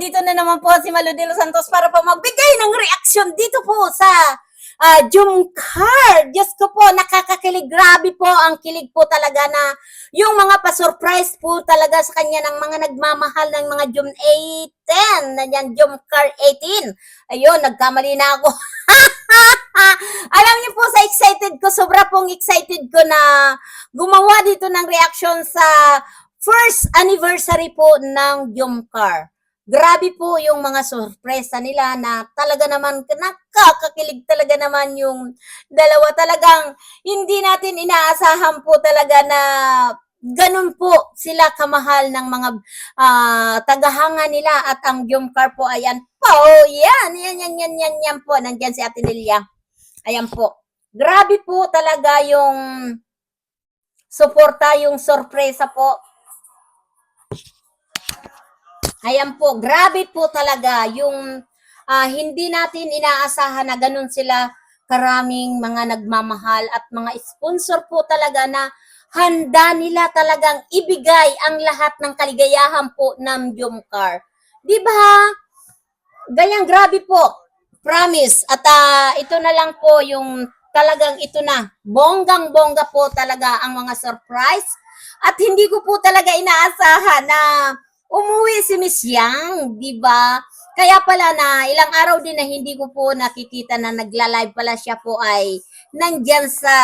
nandito na naman po si Malu de los Santos para po magbigay ng reaksyon dito po sa uh, Jumcar. Diyos ko po, nakakakilig. Grabe po ang kilig po talaga na yung mga pa-surprise po talaga sa kanya ng mga nagmamahal ng mga Jum 810. Nanyan, Jumcar 18. Ayun, nagkamali na ako. Alam niyo po sa excited ko, sobra pong excited ko na gumawa dito ng reaction sa first anniversary po ng Jumcar. Grabe po yung mga sorpresa nila na talaga naman nakakakilig talaga naman yung dalawa. Talagang hindi natin inaasahan po talaga na ganun po sila kamahal ng mga ah, tagahanga nila at ang Jumcar po ayan po. Yan, yan, yan, yan, yan, yan po. Nandyan si Ate Nelia. Ayan po. Grabe po talaga yung suporta, yung sorpresa po Ayan po, grabe po talaga yung ah, hindi natin inaasahan na ganun sila karaming mga nagmamahal at mga sponsor po talaga na handa nila talagang ibigay ang lahat ng kaligayahan po ng Jumcar. Di ba? Ganyang grabe po. Promise. At ah, ito na lang po yung talagang ito na. Bonggang-bongga po talaga ang mga surprise. At hindi ko po talaga inaasahan na umuwi si Miss Yang, di ba? Kaya pala na ilang araw din na hindi ko po nakikita na nagla-live pala siya po ay nandyan sa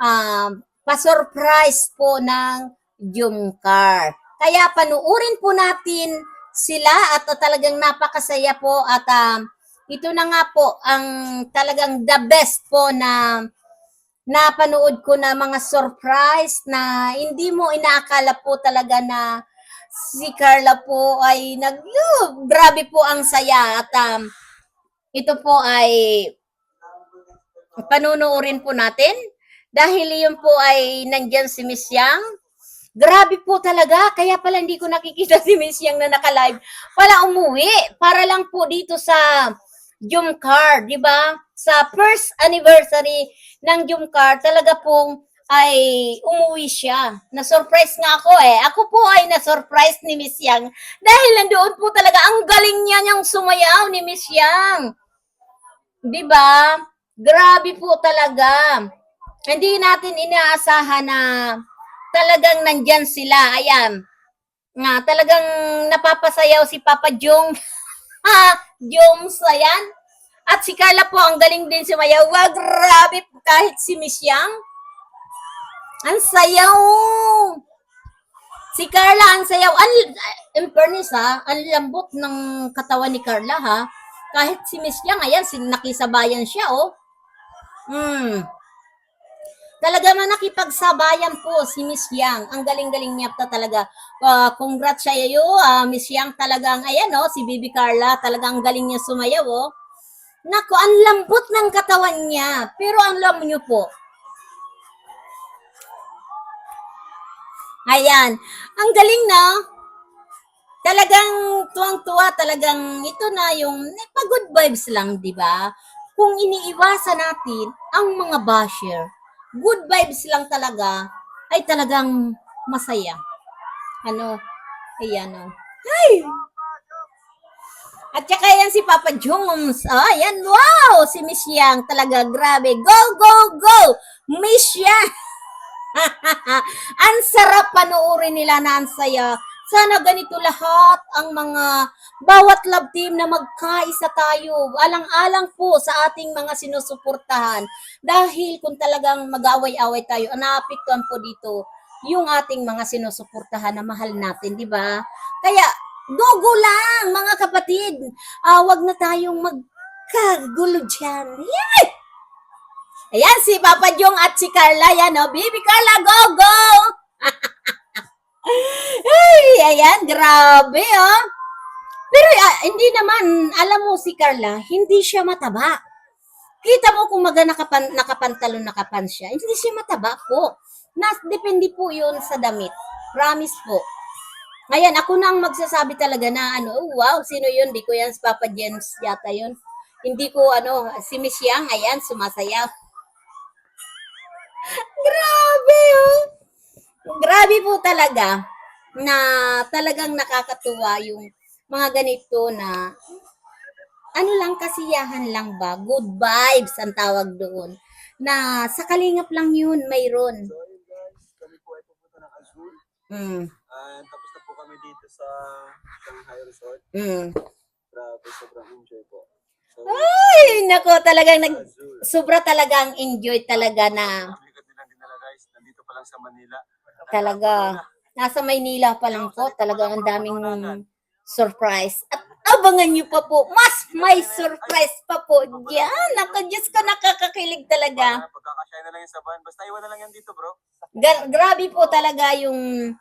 ah, pa-surprise po ng Jumcar. Kaya panuurin po natin sila at ah, talagang napakasaya po at ah, ito na nga po ang talagang the best po na napanood ko na mga surprise na hindi mo inaakala po talaga na si Carla po ay nag Yuh, grabe po ang saya at um, ito po ay panunuorin po natin dahil yun po ay nandyan si Miss Yang. Grabe po talaga, kaya pala hindi ko nakikita si Miss Yang na naka-live. Pala umuwi, para lang po dito sa Jumcar, di ba? Sa first anniversary ng Jumcar, talaga pong ay umuwi siya. Na-surprise nga ako eh. Ako po ay na-surprise ni Miss Yang dahil nandoon po talaga ang galing niya niyang sumayaw ni Miss Yang. 'Di ba? Grabe po talaga. Hindi natin inaasahan na talagang nandyan sila. Ayan. Nga, talagang napapasayaw si Papa Jong. ha, Jong Sayan. At si Carla po, ang galing din sumayaw. Wag, grabe kahit si Miss Yang. Ang sayaw! Si Carla, ang sayaw. Ang, in fairness ha, ang lambot ng katawan ni Carla ha. Kahit si Miss Yang, ayan, nakisabayan siya oh. Hmm. Talaga man nakipagsabayan po si Miss Yang. Ang galing-galing niya ta talaga. Uh, congrats sa iyo, uh, Miss Yang talagang, ayan oh, si Bibi Carla, talagang galing niya sumayaw oh. Nako, ang lambot ng katawan niya. Pero ang alam niyo po, Ayan. Ang galing na. Talagang tuwang-tuwa, talagang ito na yung pag-good vibes lang, di ba? Kung iniiwasan natin ang mga basher, good vibes lang talaga, ay talagang masaya. Ano? Ayan o. Ay! At saka yan si Papa Jones. Ah, yan. Wow! Si Miss Yang. Talaga, grabe. Go, go, go! Miss Yang! ang sarap panuorin nila na ang saya. Sana ganito lahat ang mga bawat love team na magkaisa tayo. Alang-alang po sa ating mga sinusuportahan. Dahil kung talagang mag-away-away tayo, naapektuhan po dito yung ating mga sinusuportahan na mahal natin, di ba? Kaya, gogo lang, mga kapatid. Ah, wag na tayong magkagulo dyan. Yay! Ayan, si Papa Jong at si Carla, yan, oh. Baby Carla, go, go! Ay, ayan, grabe, oh. Pero ah, hindi naman, alam mo si Carla, hindi siya mataba. Kita mo kung maga nakapan, nakapantalon, nakapan siya, hindi siya mataba po. Nas, depende po yun sa damit. Promise po. Ngayon, ako na ang magsasabi talaga na, ano, oh, wow, sino yun? Di ko yan, si Papa James yata yun. Hindi ko, ano, si Miss Yang, ayan, sumasayaw. Grabe, oh. Grabe po talaga na talagang nakakatuwa yung mga ganito na ano lang kasiyahan lang ba? Good vibes ang tawag doon. Na sa kalingap lang yun, mayroon. So guys, kami po ay pupunta ng Azul. Mm, And tapos na po kami dito sa Shanghai Resort. mm. Grabe, sobrang enjoy po. So, Ay, nako, talagang nag, sobra talagang enjoy talaga na Aplikat nilang dinala guys. Nandito pa lang sa Manila. talaga. Nasa Maynila pa lang po, talagang ang daming surprise. At abangan nyo pa po, mas may surprise pa po diyan. Naku, Diyos ko, nakakakilig talaga. Ah, Pagkakasya na lang yung sa van. Basta iwan na lang yan dito bro. Gra- grabe po talaga yung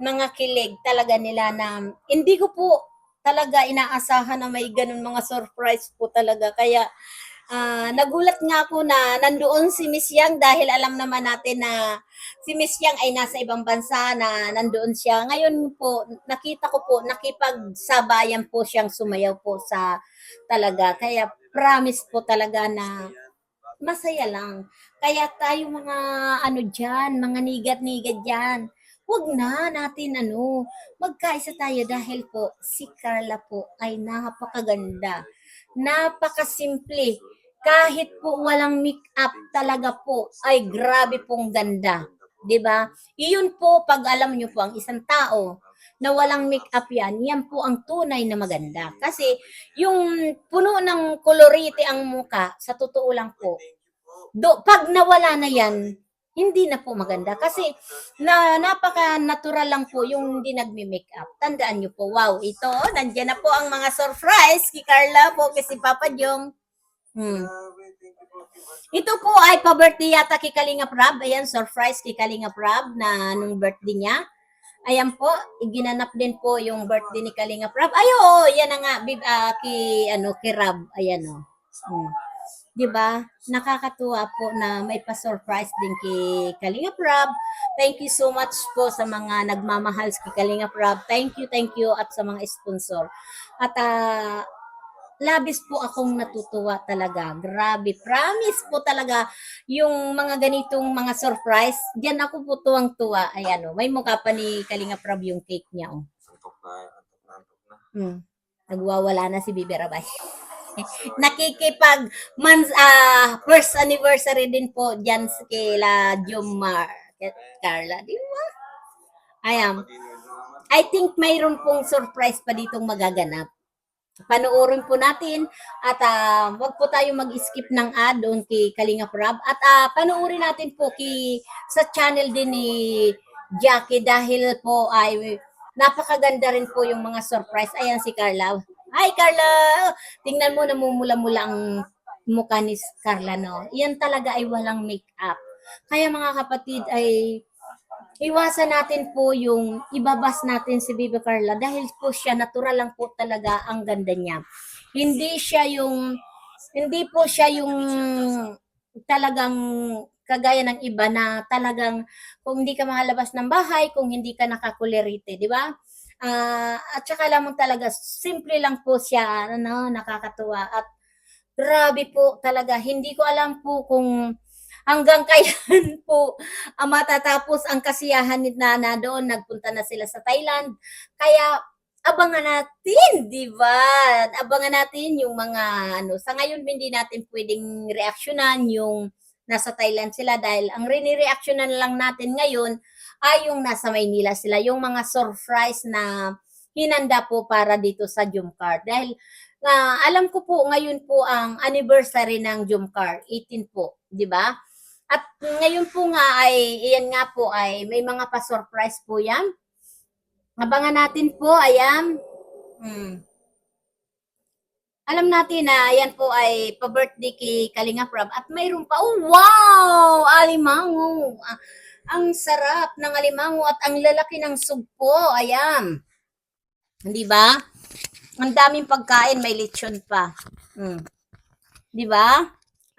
mga kilig talaga nila na hindi ko po talaga inaasahan na may ganun mga surprise po talaga. Kaya ah, nagulat nga ako na nandoon si Miss Yang dahil alam naman natin na si Miss Yang ay nasa ibang bansa na nandoon siya. Ngayon po, nakita ko po, nakipagsabayan po siyang sumayaw po sa talaga. Kaya promise po talaga na masaya lang. Kaya tayo mga ano dyan, mga nigat-nigat dyan, huwag na natin ano, magkaisa tayo dahil po si Carla po ay napakaganda. Napakasimple. Kahit po walang make-up talaga po ay grabe pong ganda. 'Di ba? Iyon po pag alam niyo po ang isang tao na walang make-up yan, yan po ang tunay na maganda. Kasi yung puno ng kolorite ang muka, sa totoo lang po, do, pag nawala na yan, hindi na po maganda. Kasi na, napaka-natural lang po yung hindi nagme-makeup. Tandaan nyo po, wow, ito, nandiyan na po ang mga surprise kay Carla po, kasi Papa Jong. Hmm. Ito po ay pa-birthday yata kay Kalinga Prab. Ayan, surprise kay Kalinga Prab na nung birthday niya. Ayan po, iginanap din po yung birthday ni Kalinga Prab. Ay, oo, yan na nga, bib, ah, kay, ano, kay Rab. Ayan, o. Hmm. 'Di ba? Nakakatuwa po na may pa-surprise din kay Kalinga Prab. Thank you so much po sa mga nagmamahal kay Kalinga Prab. Thank you, thank you at sa mga sponsor. At ah, labis po akong natutuwa talaga. Grabe, promise po talaga yung mga ganitong mga surprise. Diyan ako po tuwang-tuwa. Ayan o, may mukha pa ni Kalinga Prab yung cake niya o. Antok na, antok na, antok na. Hmm. Nagwawala na si Bibi Rabay. Nakikipag months, ah, first anniversary din po dyan sa kila Jomar. Carla, di ba? Ayan. I think mayroon pong surprise pa ditong magaganap. Panoorin po natin at ah, wag po tayo mag-skip ng ad doon kay Kalinga Prab at ah, panoorin natin po kay sa channel din ni Jackie dahil po ay napakaganda rin po yung mga surprise. Ayan si Carla. Hi Carla! Tingnan mo namumula-mula ang mukha ni Carla no. Yan talaga ay walang make-up. Kaya mga kapatid ay iwasan natin po yung ibabas natin si Bibi Carla dahil po siya natural lang po talaga ang ganda niya. Hindi siya yung hindi po siya yung talagang kagaya ng iba na talagang kung hindi ka makalabas ng bahay, kung hindi ka nakakulerite, di ba? Ah, at saka lamang talaga, simple lang po siya, ano, nakakatuwa. At grabe po talaga, hindi ko alam po kung hanggang kailan po ang matatapos ang kasiyahan ni Nana doon. Nagpunta na sila sa Thailand. Kaya abangan natin, di ba? Abangan natin yung mga ano. Sa ngayon, hindi natin pwedeng reaksyonan yung nasa Thailand sila dahil ang rinireaksyonan lang natin ngayon ay yung nasa Maynila sila. Yung mga surprise na hinanda po para dito sa Jumcar. Dahil ah, alam ko po ngayon po ang anniversary ng Jumcar, 18 po, di ba? At ngayon po nga ay, iyan nga po ay, may mga pa-surprise po yan. Abangan natin po, ayan. Hmm. Alam natin na yan po ay pa-birthday kay Kalinga Prab. At mayroon pa, oh wow! Alimango. Ah, ang sarap ng alimango at ang lalaki ng sugpo. Ayan. Di ba? Ang daming pagkain, may lechon pa. Hmm. Di ba?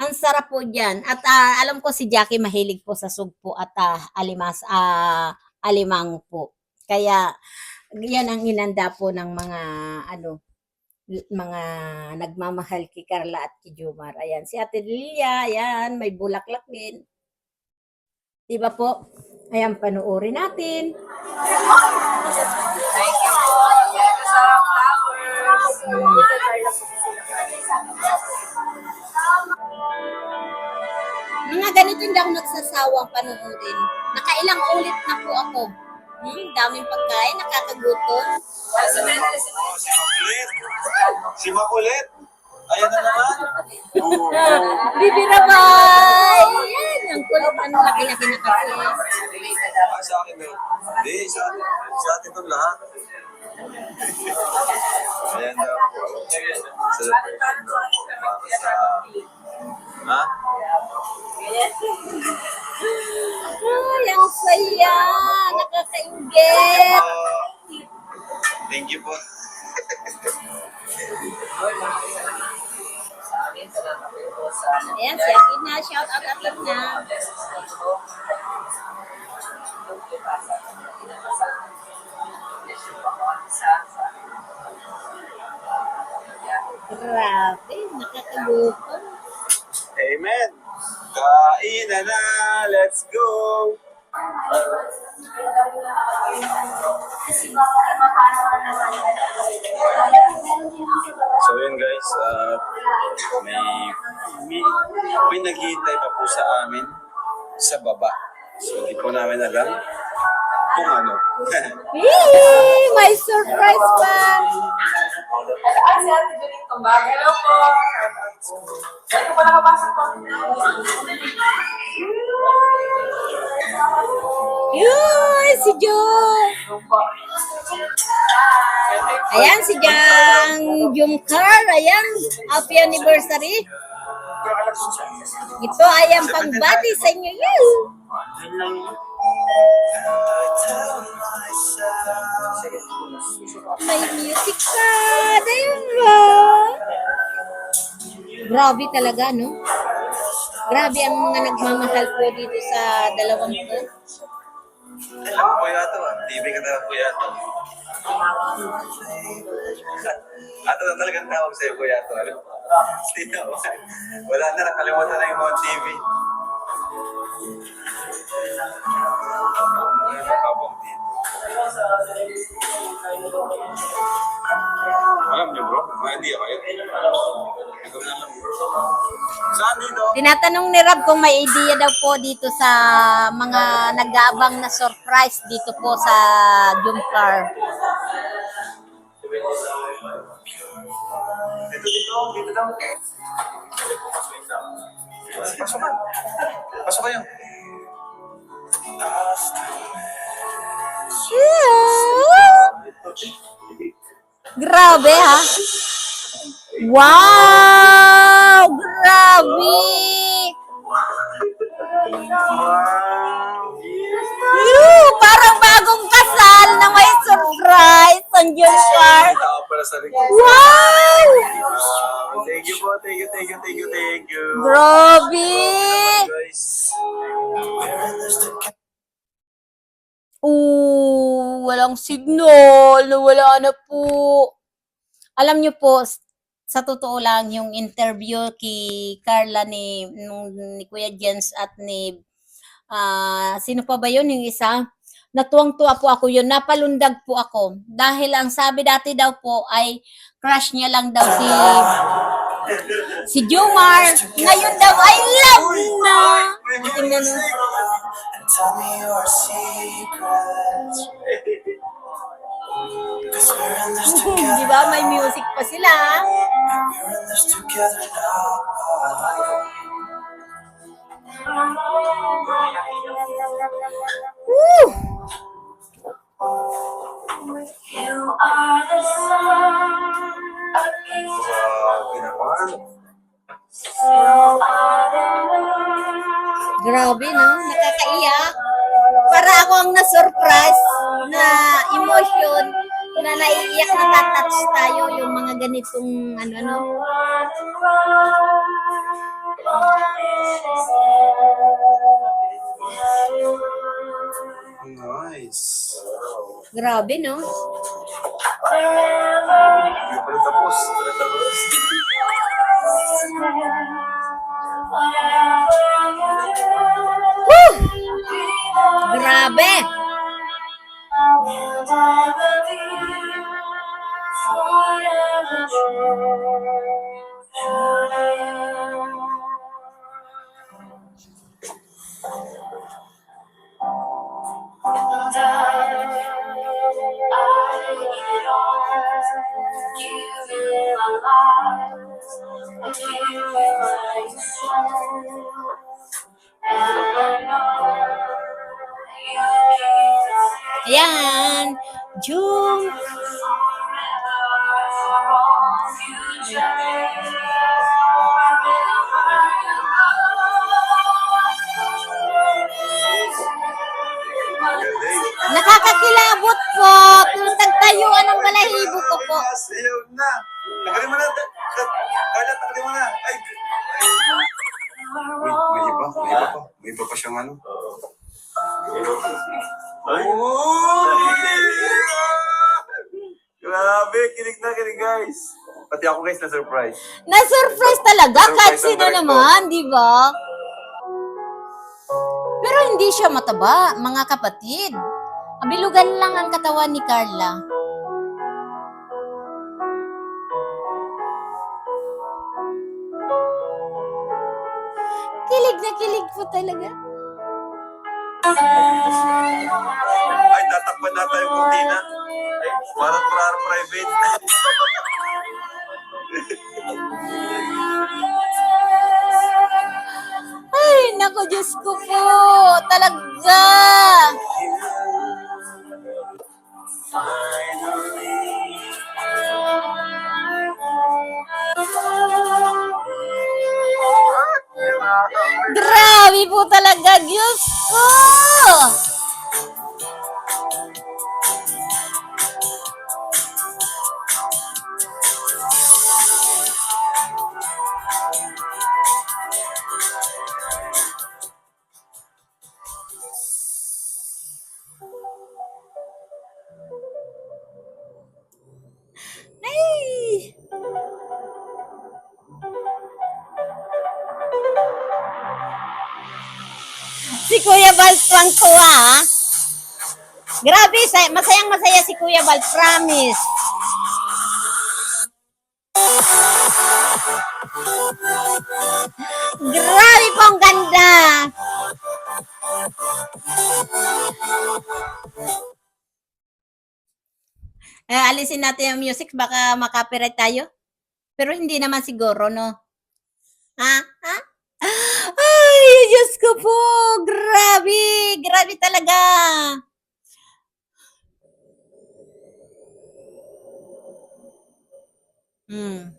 Ang sarap po dyan. At uh, alam ko si Jackie mahilig po sa sugpo at uh, alimas, uh, alimang po. Kaya yan ang inanda po ng mga ano mga nagmamahal kay Carla at kay Jumar. Ayan, si Ate Lilia, ayan, may bulaklak din. Diba po? Ayan, panuorin natin. Thank you po. Thank you sa flowers. Mga ganito hindi ako nagsasawang panuodin. Nakailang ulit na po ako. Hmm, daming pagkain, nakakagutom. Si Makulit. Ayan na naman. Bibi na ba? Ayan, ang kulit. Ano, laki-laki na kasi. Sa akin, sa atin, sa atin lahat. Ayan daw po. Celebration daw po. Para sa... Ha? Ay, ang saya! Nakakaingit! Thank you po. Ayan, si Athena. Shout out Athena. Grabe, nakakagutom. Amen. Kainan na. Let's go. So yun guys, uh, may, may, may naghihintay pa po sa amin sa baba. So hindi po namin alam kung ano. Yee! May surprise pa! Ay, si Ate Julie Tumbag. Hello po. Saan ko pa nakapasok po? Yun! Si Jo! Ayan, si Jang Jumkar. Ayan, happy anniversary. Ito ay ang pangbati sa inyo. Yun! May music ka. Ayun ba? Grabe talaga, no? Grabe ang mga nagmamahal po dito sa dalawang to. Alam ko yata, ah. TV ka na po yata. Ato na talagang tawag sa'yo yata. Ano? Hindi na, wala na, nakalimutan na yung mga TV. Alam niyo bro, na lang bro. Saan dito? Tinatanong ni Rab kung may idea daw po dito sa mga nag-aabang na surprise dito po sa Jumcar. Dito, dito, dito daw. Pasok ka. Pasok kayo. Grabe ha. Wow! Grabe! Ew, parang bagong kasal na may tao pala sa likod. Wow! Wow! Thank you po, thank you, thank you, thank you, thank you. Grabe! Oo, walang signal, nawala na po. Alam niyo po, sa totoo lang, yung interview kay Carla ni, nung, ni Kuya Jens at ni, ah, sino pa ba yun, yung isa? Natuwang-tuwa po ako yun, napalundag po ako. Dahil ang sabi dati daw po ay crush niya lang daw si si Jomar. Ngayon daw ay love na. Tingnan mo. Tell me your secrets. Di ba? May music pa sila. We're in this together now. Na naiiyak na tatouch tayo yung mga ganitong ano-ano. Nice. Grabe, no? Tapos. Tapos. Woo! Grabe! Ayan! you. Nakakakilabot po. Tagtayuan ng balahibo ko po. Sayaw na. Tagalin mo na. Carla, tagalin mo na. Ay. ay. Uy, may iba. May iba pa. May iba pa siyang ano. Grabe, kinig na kinig guys. Pati ako guys na-surprise. Na-surprise talaga kahit sino naman, di ba? Pero hindi siya mataba, mga kapatid. Abilugan lang ang katawan ni Carla. Kilig na kilig po talaga. Ay, tatakpan na tayo kurtina. Parang parang private. Ay, nako Diyos ko po. Talaga. Grabe po talaga, Diyos ko. Kuya Bal, promise. Grabe po ang ganda. Eh, alisin natin yung music, baka makapiright tayo. Pero hindi naman siguro, no? Ha? Ha? Ay, Diyos ko po! Grabe! Grabe talaga! Hmm.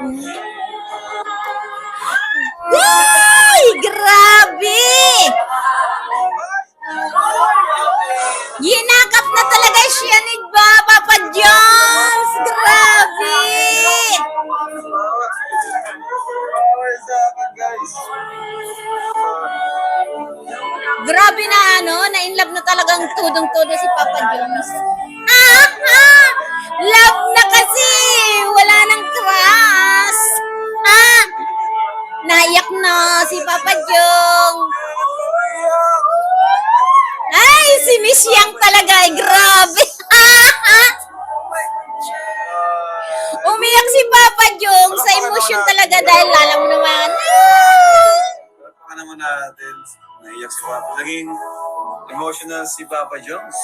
Ay, Umiyak si Papa Jong sa emosyon talaga dahil alam mo naman. Baka naman natin. Naiyak si Papa. Naging emotional si Papa Jones.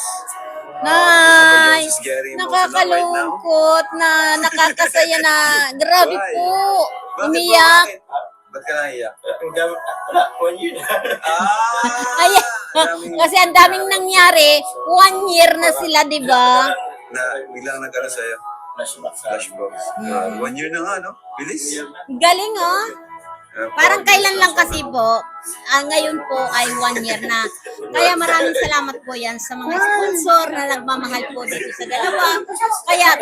Nay, nakakalungkot na nakakasaya na. Grabe Why? po. Bakit Umiyak. Bakit? Ba't ka naiyak? One year na. Ah! Ay, kasi ang daming nangyari. One year na sila, di ba? Na biglang nagkano sa'yo. Flashback sa Flashbacks. Hmm. Ah, one year na nga, no? Bilis. Galing, oh. Ah, Parang kailan ka lang kasi po, ah, ngayon po ay one year na. Kaya maraming salamat po yan sa mga sponsor na nagmamahal po dito sa dalawa. Kaya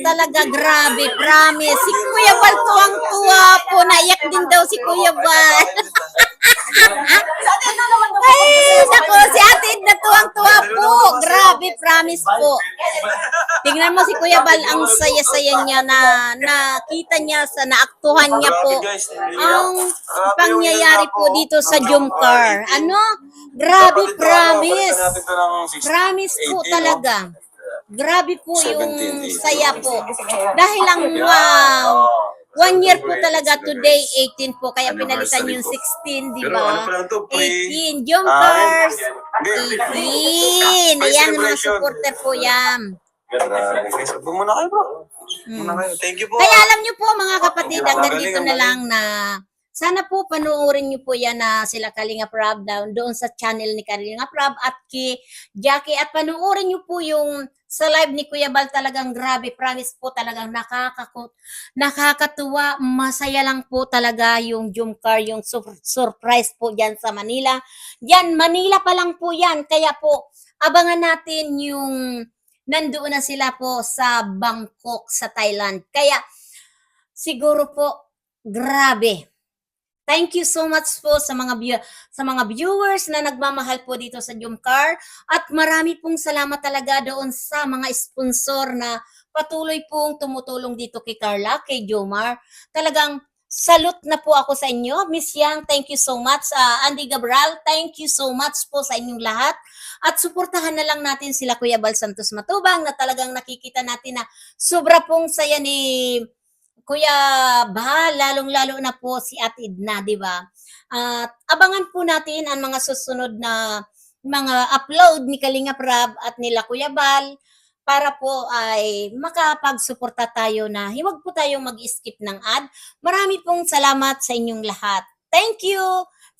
talaga grabe, promise. Si Kuya Bal tuwang-tuwa po. Naiyak din daw si Kuya Bal. Ay, nako, si Ate Edna tuwang-tuwa po. Grabe, promise po. Tingnan mo si Kuya Bal, ang saya-saya niya na nakita niya sa naaktuhan niya po ang pangyayari po dito sa Jumcar. Ano? Grabe, promise. Promise po talaga. grabe po yung 17, 18. saya po. Dahil lang wow, one year po talaga today, 18 po. Kaya pinalitan yung 16, di ba? pa lang to, pre? 18, jumpers! Hindi. 18! Ayan, mga supporter po yan. Upo muna kayo, bro. Muna kayo. Thank you po. Kaya alam nyo po mga kapatid, Ang hanggang dito na lang na sana po panuorin nyo po yan na sila Kalinga Prab down doon sa channel ni Kalinga Prab at kay Jackie. At panuorin nyo po yung sa live ni Kuya Bal talagang grabe promise po talagang nakakakot nakakatuwa. Masaya lang po talaga yung Jumcar yung sur- surprise po diyan sa Manila. Yan Manila pa lang po yan. Kaya po abangan natin yung nandoon na sila po sa Bangkok sa Thailand. Kaya siguro po grabe Thank you so much po sa mga sa mga viewers na nagmamahal po dito sa Jumcar at marami pong salamat talaga doon sa mga sponsor na patuloy pong tumutulong dito kay Carla, kay Jomar. Talagang salute na po ako sa inyo. Miss Yang, thank you so much. Ah, Andy Gabral, thank you so much po sa inyong lahat. At suportahan na lang natin sila Kuya Bal Santos Matubang na talagang nakikita natin na sobra pong saya ni Kuya Bahal, lalong-lalo na po si Ate Edna, di ba? At abangan po natin ang mga susunod na mga upload ni Kalinga Prab at nila Kuya Bal para po ay makapagsuporta tayo na hiwag po tayong mag-skip ng ad. Marami pong salamat sa inyong lahat. Thank you!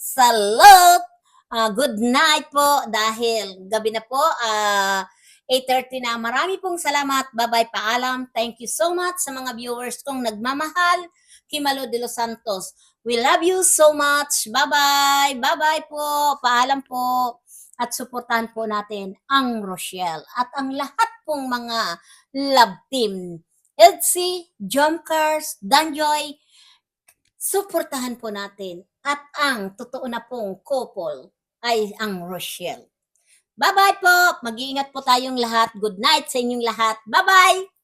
Salute! Ah, good night po dahil gabi na po. ah 8.30 na. Marami pong salamat. Bye-bye, paalam. Thank you so much sa mga viewers kong nagmamahal. Kimalo de los Santos. We love you so much. Bye-bye. Bye-bye po. Paalam po. At suportahan po natin ang Rochelle at ang lahat pong mga love team. Elsie, Jumcars, Danjoy, suportahan po natin. At ang totoo na pong couple ay ang Rochelle. Bye-bye po. Mag-iingat po tayong lahat. Good night sa inyong lahat. Bye-bye.